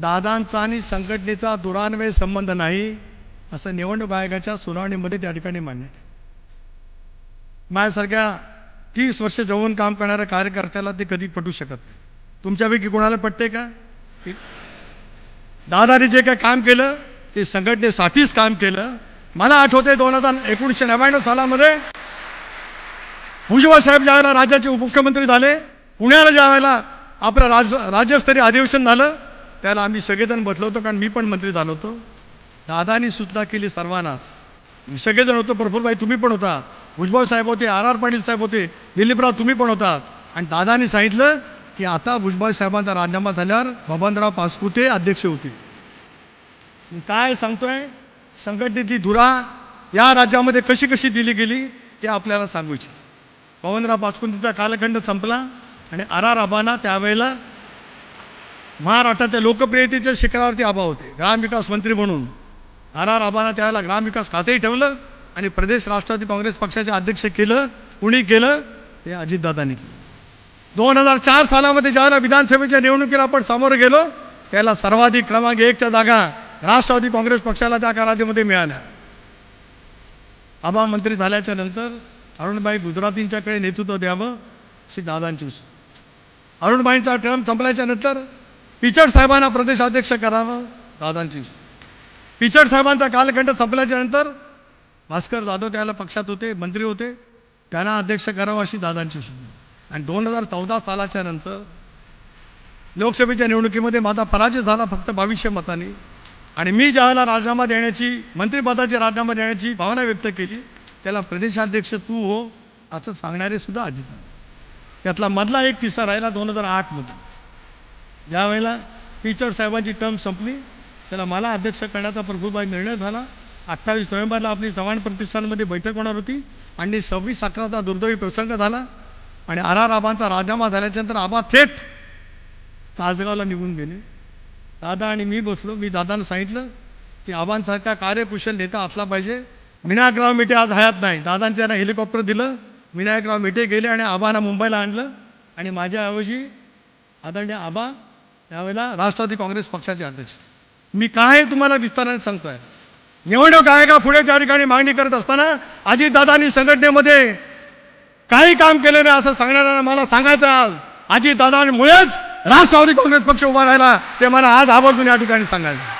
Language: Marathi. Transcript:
दादांचा आणि संघटनेचा दुरान्वय संबंध नाही असं निवडणूक आयोगाच्या सुनावणीमध्ये त्या ठिकाणी मान्यत आलं. माझ्यासारख्या तीस वर्ष जवळून काम करणाऱ्या कार्यकर्त्याला ते कधी पटू शकत नाही. तुमच्यापैकी कोणाला पटते का? दादाने जे काय काम केलं ते संघटनेसाठीच काम केलं. मला आठवते दोन हजार एकोणीसशे नव्याण्णव सालामध्ये भुजबळ साहेब ज्यावेळेला राज्याचे उपमुख्यमंत्री झाले पुण्याला ज्या वेळेला आपलं राज राज्यस्तरीय अधिवेशन झालं त्याला आम्ही सगळेजण बसलो होतो कारण मी पण मंत्री झालो होतो. दादानी सुद्धा केली सर्वांनाच. सगळेजण होतो प्रफुल्लभाई तुम्ही पण होता. भुजबळ साहेब होते आर आर पाटील साहेब होते दिलीपराव तुम्ही पण होतात आणि दादानी सांगितलं की आता भुजबळ साहेबांचा राजीनामा झाल्यावर बबनराव पासपुते अध्यक्ष होते काय सांगतोय? संघटनेची धुरा या राज्यामध्ये कशी कशी दिली गेली ते आपल्याला सांगूची. पवनराव पासपुतेचा कालखंड संपला आणि आर आर आबांना त्यावेळेला महाराष्ट्राच्या लोकप्रियतेच्या शिखरावरती आबा होते. ग्रामविकास मंत्री म्हणून आर आर आबांना त्यावेळेला ग्रामविकास खातंही ठेवलं आणि प्रदेश राष्ट्रवादी काँग्रेस पक्षाचे अध्यक्ष केलं कुणी केलं ते अजितदादांनी केलं. दोन हजार चार सालामध्ये ज्यावेळेला विधानसभेच्या निवडणुकीला आपण सामोरं गेलो त्याला सर्वाधिक क्रमांक एकच्या जागा राष्ट्रवादी काँग्रेस पक्षाला त्या कालावधीमध्ये मिळाल्या. आबा मंत्री झाल्याच्यानंतर अरुणबाई गुजरातींच्याकडे नेतृत्व द्यावं अशी दादांची अरुणबाईंचा टर्म संपल्याच्या नंतर पिचड साहेबांना प्रदेशाध्यक्ष करावं दादांची. पिचड साहेबांचा कालखंड संपल्याच्या नंतर भास्कर जाधव त्याला पक्षात होते मंत्री होते. त्यांना अध्यक्ष करावं अशी दादांची आणि दोन हजार चौदा सालाच्या नंतर लोकसभेच्या निवडणुकीमध्ये माझा पराजय झाला फक्त बावीसशे मतांनी. आणि मी ज्यावेळेला राजीनामा देण्याची मंत्रिपदाची राजीनामा देण्याची भावना व्यक्त केली त्याला प्रदेशाध्यक्ष तू हो असं सांगणारे सुद्धा अजित त्यातला मधला एक किस्सा राहिला दोन हजार आठमध्ये. ज्यावेळेला टीचर साहेबांची टर्म संपली त्याला मला अध्यक्ष करण्याचा प्रभूबाई निर्णय झाला. अठ्ठावीस नोव्हेंबरला आपली चव्हाण प्रतिष्ठानमध्ये बैठक होणार होती आणि सव्वीस अकराचा दुर्दैवी प्रसंग झाला आणि आर आर आबांचा राजीनामा झाल्याच्यानंतर आबा थेट तासगावला निघून गेले. दादा आणि मी बसलो. मी दादांना सांगितलं की आबांसारखा कार्यकुशल नेता असला पाहिजे. विनायकराव मिठे आज हयात नाही. दादांनी त्यांना हेलिकॉप्टर दिलं. विनायकराव मिठे गेले आणि आबांना मुंबईला आणलं. आणि माझ्याऐवजी आदरणीय आबा त्यावेळेला राष्ट्रवादी काँग्रेस पक्षाचे अध्यक्ष. मी काय तुम्हाला विस्ताराने सांगतोय? निवडणूक आयोगापुढे त्या ठिकाणी मागणी करत असताना अजितदादांनी संघटनेमध्ये काही काम केलं नाही असं सांगणाऱ्यांना मला सांगायचं आज. अजितदादांमुळेच राष्ट्रवादी काँग्रेस पक्ष उभा राहिला ते मला आज आवर्जून या ठिकाणी सांगायचं